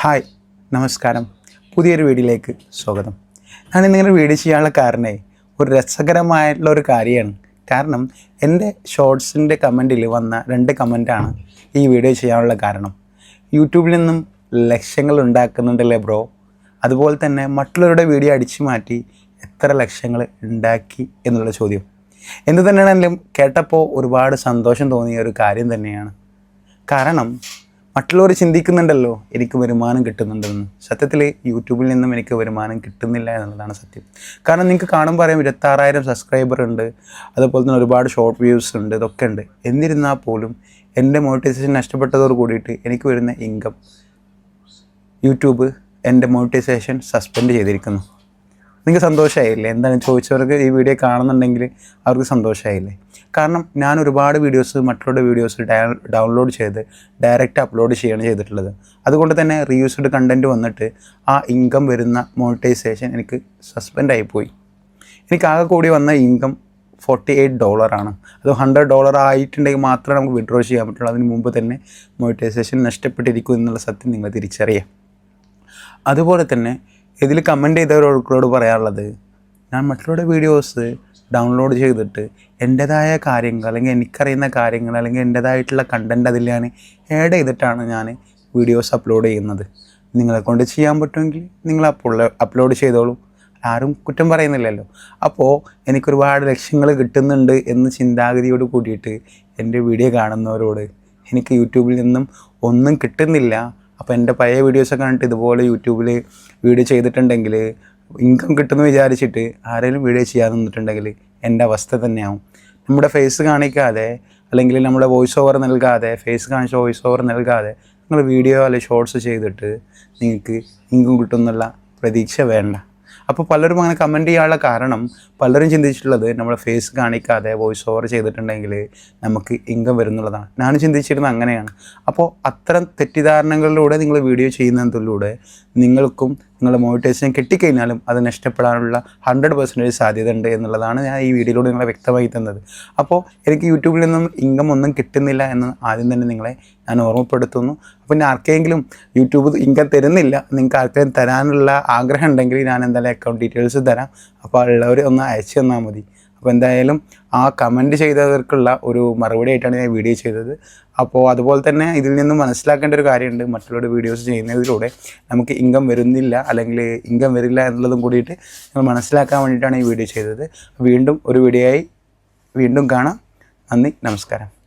Hi നമസ്കാരം. പുതിയൊരു വീഡിയോയിലേക്ക് സ്വാഗതം. ഞാൻ ഇന്നിങ്ങനെ വീഡിയോ ചെയ്യാനുള്ള കാരണേ ഒരു രസകരമായിട്ടുള്ള ഒരു കാര്യമാണ്. കാരണം എന്റെ ഷോർട്സിന്റെ കമന്റിൽ വന്ന രണ്ട് കമന്റാണ് ഈ വീഡിയോ ചെയ്യാനുള്ള കാരണം. യൂട്യൂബിൽ നിന്നും ലക്ഷ്യങ്ങൾ ഉണ്ടാക്കുന്നുണ്ടല്ലേ ബ്രോ? അതുപോലെ തന്നെ മറ്റുള്ളവരുടെ വീഡിയോ അടിച്ചു മാറ്റി എത്ര ലക്ഷ്യങ്ങൾ ഉണ്ടാക്കി എന്നുള്ള ചോദ്യം. എന്ത് തന്നെയാണെങ്കിലും കേട്ടപ്പോൾ ഒരുപാട് സന്തോഷം തോന്നിയ ഒരു കാര്യം തന്നെയാണ്. കാരണം മറ്റുള്ളവർ ചിന്തിക്കുന്നുണ്ടല്ലോ എനിക്ക് വരുമാനം കിട്ടുന്നുണ്ടെന്ന്. സത്യത്തിൽ യൂട്യൂബിൽ നിന്നും എനിക്ക് വരുമാനം കിട്ടുന്നില്ല എന്നുള്ളതാണ് സത്യം. കാരണം നിങ്ങൾക്ക് കാണുമ്പോൾ അറിയാം ഇരുപത്താറായിരം സബ്സ്ക്രൈബർ ഉണ്ട് അതുപോലെ തന്നെ ഒരുപാട് ഷോർട്ട് വ്യൂസ് ഉണ്ട് ഇതൊക്കെ ഉണ്ട്. എന്നിരുന്നാൽ പോലും എന്റെ മോണിറ്റൈസേഷൻ നഷ്ടപ്പെട്ടതോട് കൂടിയിട്ട് എനിക്ക് വരുന്ന ഇൻകം യൂട്യൂബ് എന്റെ മോണിറ്റൈസേഷൻ സസ്പെൻഡ് ചെയ്തിരിക്കുന്നു. നിങ്ങൾക്ക് സന്തോഷമായില്ലേ? എന്താണ് ചോദിച്ചവർക്ക് ഈ വീഡിയോ കാണുന്നുണ്ടെങ്കിൽ അവർക്ക് സന്തോഷമായില്ലേ? കാരണം ഞാൻ ഒരുപാട് വീഡിയോസ് മറ്റുള്ള വീഡിയോസ് ഡൗൺലോഡ് ചെയ്ത് ഡയറക്റ്റ് അപ്ലോഡ് ചെയ്യാണ് ചെയ്തിട്ടുള്ളത്. അതുകൊണ്ട് തന്നെ റീയൂസ്ഡ് കണ്ടന്റ് വന്നിട്ട് ആ ഇൻകം വരുന്ന മോണിറ്റൈസേഷൻ എനിക്ക് സസ്പെൻഡ് ആയിപ്പോയി എനിക്ക് ആകെ കൂടി വന്ന ഇൻകം ഫോർട്ടി എയ്റ്റ് ഡോളറാണ് അത് ഹൺഡ്രഡ് ഡോളർ ആയിട്ടുണ്ടെങ്കിൽ മാത്രമേ നമുക്ക് വിഡ്രോ ചെയ്യാൻ പറ്റുള്ളൂ. അതിന് മുമ്പ് തന്നെ മോണിറ്റൈസേഷൻ നഷ്ടപ്പെട്ടിരിക്കും എന്നുള്ള സത്യം നിങ്ങൾ തിരിച്ചറിയാം. അതുപോലെ തന്നെ ഇതിൽ കമന്റ് ചെയ്തവരോട് പറയാനുള്ളത് ഞാൻ മറ്റുള്ളവരുടെ വീഡിയോസ് ഡൗൺലോഡ് ചെയ്തിട്ട് എന്റെതായ കാര്യങ്ങൾ അല്ലെങ്കിൽ എനിക്കറിയുന്ന കാര്യങ്ങൾ അല്ലെങ്കിൽ എന്റേതായിട്ടുള്ള കണ്ടന്റ് അതിൽ ഞാൻ ആഡ് ചെയ്തിട്ടാണ് ഞാൻ വീഡിയോസ് അപ്ലോഡ് ചെയ്യുന്നത്. നിങ്ങളെ കൊണ്ട് ചെയ്യാൻ പറ്റുമെങ്കിൽ നിങ്ങൾ അപ്ലോഡ് അപ്ലോഡ് ചെയ്തോളൂ. ആരും കുറ്റം പറയുന്നില്ലല്ലോ. അപ്പോൾ എനിക്കൊരുപാട് ലക്ഷ്യങ്ങൾ കിട്ടുന്നുണ്ട് എന്ന് ചിന്താഗതിയോട് കൂടിയിട്ട് എന്റെ വീഡിയോ കാണുന്നവരോട് എനിക്ക് യൂട്യൂബിൽ നിന്നും ഒന്നും കിട്ടുന്നില്ല. അപ്പോൾ എന്റെ പഴയ വീഡിയോസൊക്കെ കണ്ടിട്ട് ഇതുപോലെ യൂട്യൂബിൽ വീഡിയോ ചെയ്തിട്ടുണ്ടെങ്കിൽ ഇൻകം കിട്ടുമെന്ന് വിചാരിച്ചിട്ട് ആരെങ്കിലും വീഡിയോ ചെയ്യാതെ നിന്നിട്ടുണ്ടെങ്കിൽ എന്റെ അവസ്ഥ തന്നെയാവും. നമ്മുടെ ഫേസ് കാണിക്കാതെ അല്ലെങ്കിൽ നമ്മുടെ വോയിസ് ഓവർ നൽകാതെ ഫേസ് കാണിച്ച വോയിസ് ഓവർ നൽകാതെ നിങ്ങൾ വീഡിയോ അല്ലെങ്കിൽ ഷോർട്സ് ചെയ്തിട്ട് നിങ്ങൾക്ക് ഇൻകം കിട്ടുമെന്നുള്ള പ്രതീക്ഷ വേണ്ട. അപ്പോൾ പലരും അങ്ങനെ കമന്റ് ചെയ്യാനുള്ള കാരണം പലരും ചിന്തിച്ചിട്ടുള്ളത് നമ്മുടെ ഫേസ് കാണിക്കാതെ വോയിസ് ഓവർ ചെയ്തിട്ടുണ്ടെങ്കിൽ നമുക്ക് ഇൻകം വരുന്നുള്ളതാണ് ഞാൻ ചിന്തിച്ചിരുന്നത് അങ്ങനെയാണ്. അപ്പോൾ അത്തരം തെറ്റിദ്ധാരണകളിലൂടെ നിങ്ങൾ വീഡിയോ ചെയ്യുന്നതിലൂടെ നിങ്ങൾക്കും നിങ്ങളുടെ മോണിറ്റൈസേഷൻ കിട്ടിക്കഴിഞ്ഞാലും അത് നഷ്ടപ്പെടാനുള്ള ഹൺഡ്രഡ് പെർസെന്റേജ് സാധ്യത ഉണ്ട് എന്നുള്ളതാണ് ഞാൻ ഈ വീഡിയോയിലൂടെ നിങ്ങളെ വ്യക്തമായി തന്നത്. അപ്പോൾ എനിക്ക് യൂട്യൂബിൽ നിന്നും ഇൻകം ഒന്നും കിട്ടുന്നില്ല എന്ന് ആദ്യം തന്നെ നിങ്ങളെ ഞാൻ ഓർമ്മപ്പെടുത്തുന്നു. അപ്പോൾ ഞാൻ ആർക്കെങ്കിലും യൂട്യൂബ് ഇൻകം തരുന്നില്ല നിങ്ങൾക്ക് ആർക്കെങ്കിലും തരാനുള്ള ആഗ്രഹം ഉണ്ടെങ്കിൽ ഞാൻ എന്തായാലും അക്കൗണ്ട് ഡീറ്റെയിൽസ് തരാം. അപ്പോൾ ഉള്ളവർ ഒന്ന് അയച്ചു തന്നാൽ മതി. അപ്പോൾ എന്തായാലും ആ കമന്റ് ചെയ്തവർക്കുള്ള ഒരു മറുപടി ആയിട്ടാണ് ഞാൻ വീഡിയോ ചെയ്തത്. അപ്പോൾ അതുപോലെ തന്നെ ഇതിൽ നിന്ന് മനസ്സിലാക്കേണ്ട ഒരു കാര്യമുണ്ട്. മറ്റുള്ളവരുടെ വീഡിയോസ് ചെയ്യുന്നതിലൂടെ നമുക്ക് ഇൻകം വരുന്നില്ല അല്ലെങ്കിൽ ഇൻകം വരില്ല എന്നുള്ളതും കൂടിയിട്ട് നമ്മൾ മനസ്സിലാക്കാൻ വേണ്ടിയിട്ടാണ് ഈ വീഡിയോ ചെയ്തത്. വീണ്ടും ഒരു വീഡിയോ ആയി വീണ്ടും കാണാം. നന്ദി നമസ്കാരം.